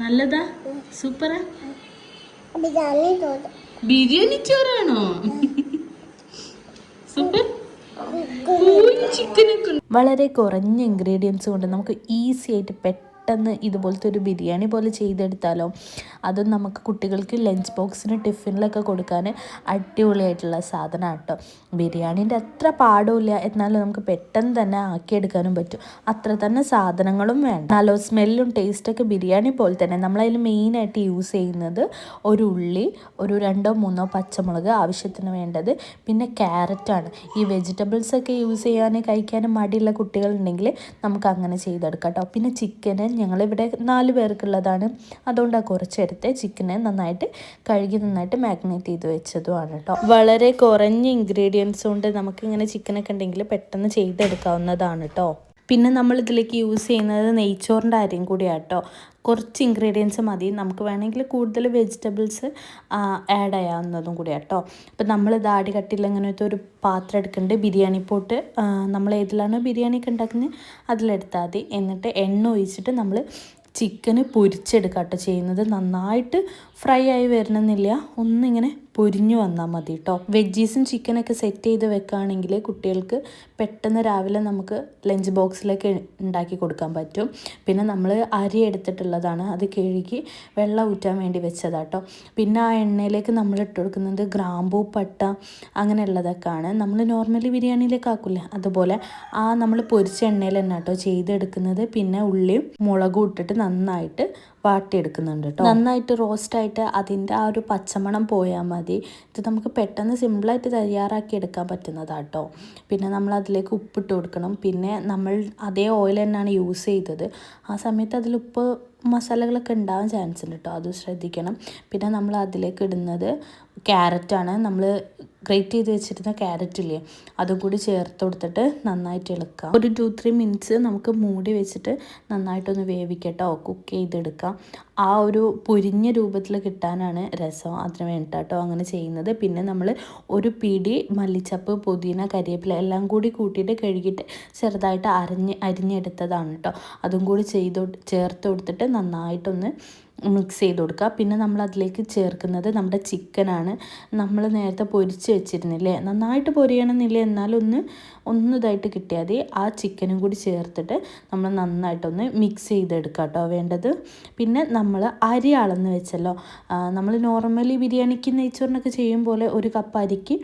നല്ലതാ? സൂപ്പറാ? ബിരിയാണി ചോറാണോ? സൂപ്പർ. ചിക്കനൊക്കെ വളരെ കുറഞ്ഞ ഇൻഗ്രീഡിയൻസ് കൊണ്ട് നമുക്ക് ഈസി ആയിട്ട് പെട്ടെന്ന് ഇതുപോലത്തെ ഒരു ബിരിയാണി പോലെ ചെയ്തെടുത്താലോ? അതും നമുക്ക് കുട്ടികൾക്ക് ലഞ്ച് ബോക്സിന് ടിഫിനിലൊക്കെ കൊടുക്കാൻ അടിപൊളിയായിട്ടുള്ള സാധനമാണ് കേട്ടോ ബിരിയാണീന്റെ അത്ര പാടുമില്ല. എന്നാലും നമുക്ക് പെട്ടെന്ന് തന്നെ ആക്കിയെടുക്കാനും പറ്റും. അത്ര തന്നെ സാധനങ്ങളും വേണം നല്ലോ സ്മെല്ലും ടേസ്റ്റൊക്കെ ബിരിയാണി പോലെ തന്നെ നമ്മളതിൽ മെയിനായിട്ട് യൂസ് ചെയ്യുന്നത് ഒരു ഉള്ളി ഒരു രണ്ടോ മൂന്നോ പച്ചമുളക് ആവശ്യത്തിന് വേണ്ടത്. പിന്നെ ക്യാരറ്റാണ് ഈ വെജിറ്റബിൾസൊക്കെ യൂസ് ചെയ്യാൻ കഴിക്കാനും മടിയുള്ള കുട്ടികളുണ്ടെങ്കിൽ നമുക്ക് അങ്ങനെ ചെയ്തെടുക്കാം കേട്ടോ പിന്നെ ചിക്കന് ഞങ്ങളിവിടെ നാല് പേർക്കുള്ളതാണ്. അതുകൊണ്ടാണ് കുറച്ചെടുത്ത് ചിക്കനെ നന്നായിട്ട് കഴുകി നന്നായിട്ട് മാഗ്നേറ്റ് ചെയ്ത് വെച്ചതുമാണ് കേട്ടോ. വളരെ കുറഞ്ഞ ഇൻഗ്രീഡിയൻസ് കൊണ്ട് നമുക്കിങ്ങനെ ചിക്കനൊക്കെ ഉണ്ടെങ്കിൽ പെട്ടെന്ന് ചെയ്തെടുക്കാവുന്നതാണ് കേട്ടോ. പിന്നെ നമ്മളിതിലേക്ക് യൂസ് ചെയ്യുന്നത് നെയ്ച്ചോറിന്റെ അരിയും കൂടിയാണ് കേട്ടോ കുറച്ച് ഇൻഗ്രീഡിയൻസ് മതി. നമുക്ക് വേണമെങ്കിൽ കൂടുതൽ വെജിറ്റബിൾസ് ആഡ് ചെയ്യാവുന്നതും കൂടിയാണ് കേട്ടോ അപ്പം നമ്മൾ ദാടി കട്ടിയിൽ അങ്ങനത്തെ ഒരു പാത്രം എടുക്കുന്നുണ്ട്. ബിരിയാണി പോട്ട്. നമ്മൾ ഏതിലാണോ ബിരിയാണി ഒക്കെ ഉണ്ടാക്കുന്നത്? അതിലെടുത്താൽ മതി. എന്നിട്ട് എണ്ണ ഒഴിച്ചിട്ട് നമ്മൾ ചിക്കന് പൊരിച്ചെടുക്കുക കേട്ടോ ചെയ്യുന്നത്. നന്നായിട്ട് ഫ്രൈ ആയി വരണമെന്നില്ല. ഒന്നിങ്ങനെ പൊരിഞ്ഞു വന്നാൽ മതി കേട്ടോ വെജീസും ചിക്കനൊക്കെ സെറ്റ് ചെയ്ത് വെക്കുകയാണെങ്കിൽ കുട്ടികൾക്ക് പെട്ടെന്ന് രാവിലെ നമുക്ക് ലഞ്ച് ബോക്സിലേക്ക് ഉണ്ടാക്കി കൊടുക്കാൻ പറ്റും. പിന്നെ നമ്മൾ അരി എടുത്തിട്ടുള്ളതാണ്. അത് കഴുകി വെള്ളം ഊറ്റാൻ വേണ്ടി വെച്ചതാട്ടോ പിന്നെ ആ എണ്ണയിലേക്ക് നമ്മൾ ഇട്ട് കൊടുക്കുന്നത് ഗ്രാമ്പൂ പട്ട അങ്ങനെയുള്ളതൊക്കെയാണ്. നമ്മൾ നോർമലി ബിരിയാണിയിലേക്ക് ആക്കില്ല അതുപോലെ ആ നമ്മൾ പൊരിച്ച എണ്ണയിൽ തന്നെ കേട്ടോ ചെയ്തെടുക്കുന്നത്. പിന്നെ ഉള്ളിയും മുളകും ഇട്ടിട്ട് നന്നായിട്ട് വാട്ടിയെടുക്കുന്നുണ്ട് കേട്ടോ നന്നായിട്ട് റോസ്റ്റായിട്ട് അതിന്റെ ആ ഒരു പച്ചമണം പോയാൽ മതി. ഇത് നമുക്ക് പെട്ടെന്ന് സിമ്പിളായിട്ട് തയ്യാറാക്കി എടുക്കാൻ പറ്റുന്നതാണ് കേട്ടോ പിന്നെ നമ്മൾ അതിലേക്ക് ഉപ്പിട്ട് കൊടുക്കണം. പിന്നെ നമ്മൾ അതേ ഓയിൽ തന്നെയാണ് യൂസ് ചെയ്തത്. ആ സമയത്ത് അതിൽ ഉപ്പ് മസാലകളൊക്കെ ഉണ്ടാവാൻ ചാൻസ് ഉണ്ട് കേട്ടോ അത് ശ്രദ്ധിക്കണം. പിന്നെ നമ്മൾ അതിലേക്ക് ഇടുന്നത് ക്യാരറ്റാണ്. നമ്മൾ ഗ്രേറ്റ് ചെയ്ത് വെച്ചിരുന്ന ക്യാരറ്റ് ഇല്ലേ അതും കൂടി ചേർത്ത് കൊടുത്തിട്ട് നന്നായിട്ട് ഇളക്കാം ഒരു ടു ത്രീ മിനിറ്റ്സ് നമുക്ക് മൂടി വെച്ചിട്ട് നന്നായിട്ടൊന്ന് വേവിക്കട്ടോ. കുക്ക് ചെയ്തെടുക്കാം. ആ ഒരു പൊരിഞ്ഞ രൂപത്തിൽ കിട്ടാനാണ് രസം അതിന് വേണ്ടിയിട്ടോ അങ്ങനെ ചെയ്യുന്നത്. പിന്നെ നമ്മൾ ഒരു പിടി മല്ലിച്ചപ്പ് പുതിന കരിവേപ്പില എല്ലാം കൂടി കൂട്ടിയിട്ട് കഴുകിയിട്ട് ചെറുതായിട്ട് അരിഞ്ഞ് അരിഞ്ഞെടുത്തതാണ് കേട്ടോ അതും കൂടി ചെയ്ത് ചേർത്ത് കൊടുത്തിട്ട് നന്നായിട്ടൊന്ന് മിക്സ് ചെയ്ത് കൊടുക്കുക പിന്നെ നമ്മൾ അതിലേക്ക് ചേർക്കുന്നത് നമ്മുടെ ചിക്കനാണ്. നമ്മൾ നേരത്തെ പൊരിച്ച് വെച്ചിരുന്നില്ലേ? നന്നായിട്ട് പൊരിയണമെന്നില്ല. എന്നാലൊന്ന് ഒന്ന് ഒന്ന് ഇതായിട്ട് കിട്ടിയാൽ മതി ആ ചിക്കനും കൂടി ചേർത്തിട്ട് നമ്മൾ നന്നായിട്ടൊന്ന് മിക്സ് ചെയ്തെടുക്കുക കേട്ടോ വേണ്ടത്. പിന്നെ നമ്മൾ അരി അളന്ന് വെച്ചല്ലോ. നമ്മൾ നോർമലി ബിരിയാണിക്ക് നെയ്ച്ചോറിനൊക്കെ ചെയ്യും പോലെ ഒരു കപ്പ് അരിക്ക്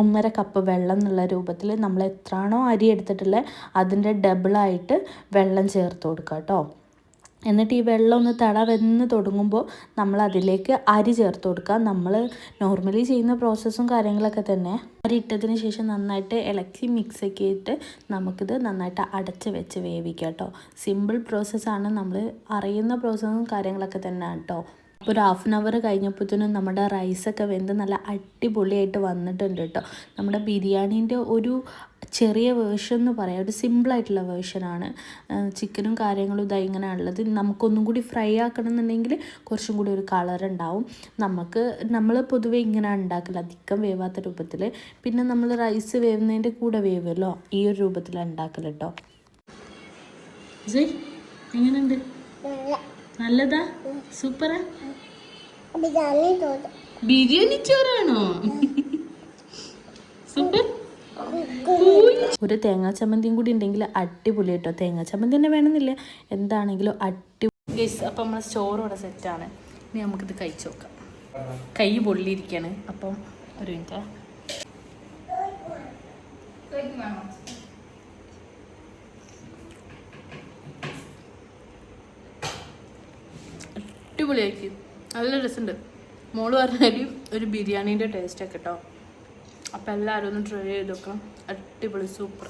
ഒന്നര കപ്പ് വെള്ളം എന്നുള്ള രൂപത്തിൽ നമ്മൾ എത്രയാണോ അരി എടുത്തിട്ടുള്ളത് അതിന്റെ ഡബിളായിട്ട് വെള്ളം ചേർത്ത് കൊടുക്കുക കേട്ടോ. എന്നിട്ട് ഈ വെള്ളം ഒന്ന് തട തുടങ്ങുമ്പോൾ നമ്മൾ അതിലേക്ക് അരി ചേർത്ത് കൊടുക്കുക. നമ്മൾ നോർമലി ചെയ്യുന്ന പ്രോസസ്സും കാര്യങ്ങളൊക്കെ തന്നെ. അരി ഇട്ടതിന് ശേഷം നന്നായിട്ട് ഇളക്കി മിക്സ് ആക്കിയിട്ട് നമുക്കിത് നന്നായിട്ട് അടച്ച് വെച്ച് വേവിക്കാം കേട്ടോ സിമ്പിൾ പ്രോസസ്സാണ് നമ്മൾ അറിയുന്ന പ്രോസസ്സും കാര്യങ്ങളൊക്കെ തന്നെ കേട്ടോ അപ്പോൾ ഒരു ഹാഫ് ആൻ അവർ കഴിഞ്ഞപ്പോഴത്തേനും നമ്മുടെ റൈസൊക്കെ വെന്ത് നല്ല അടിപൊളിയായിട്ട് വന്നിട്ടുണ്ട് കേട്ടോ. നമ്മുടെ ബിരിയാണീന്റെ ഒരു ചെറിയ വേർഷൻ എന്ന് പറയാം. ഒരു സിമ്പിളായിട്ടുള്ള വേർഷനാണ് ചിക്കനും കാര്യങ്ങളും ഇതാ ഇങ്ങനെ ഉള്ളത്. നമുക്കൊന്നും കൂടി ഫ്രൈ ആക്കണം എന്നുണ്ടെങ്കിൽ കുറച്ചും കൂടി ഒരു കളർ ഉണ്ടാവും. നമുക്ക് നമ്മൾ പൊതുവെ ഇങ്ങനെ ഉണ്ടാക്കില്ല അധികം വേവാത്ത രൂപത്തിൽ പിന്നെ നമ്മൾ റൈസ് വേവുന്നതിന്റെ കൂടെ വേവല്ലോ ഈ ഒരു രൂപത്തിലാണ് ഉണ്ടാക്കൽ കേട്ടോ. എങ്ങനെയുണ്ട്? നല്ല. നല്ലതാ? സൂപ്പറാ? ബിരിയാണി ചോറാണോ? ഒരു തേങ്ങാ ചമ്മന്തിയും കൂടി ഉണ്ടെങ്കിൽ അടിപൊളി കേട്ടോ. തേങ്ങാ ചമ്മന്തി തന്നെ വേണമെന്നില്ല. എന്താണെങ്കിലും അടിപൊളി ഗൈസ് അപ്പം നമ്മളെ ചോറ് ഇവിടെ സെറ്റാണ് ഇനി നമുക്കിത് കഴിച്ചു നോക്കാം. കൈ പൊള്ളിയിരിക്കുകയാണ് അപ്പം ഒരു മിനിറ്റ് അടിപൊളിയായിരിക്കും നല്ല രസമുണ്ട്. മോൾ പറഞ്ഞാൽ ഒരു ബിരിയാണീന്റെ ടേസ്റ്റൊക്കെ കേട്ടോ അപ്പോൾ എല്ലാവരും ഒന്ന് ട്രൈ ചെയ്ത് നോക്കണം. അടിപൊളി സൂപ്പർ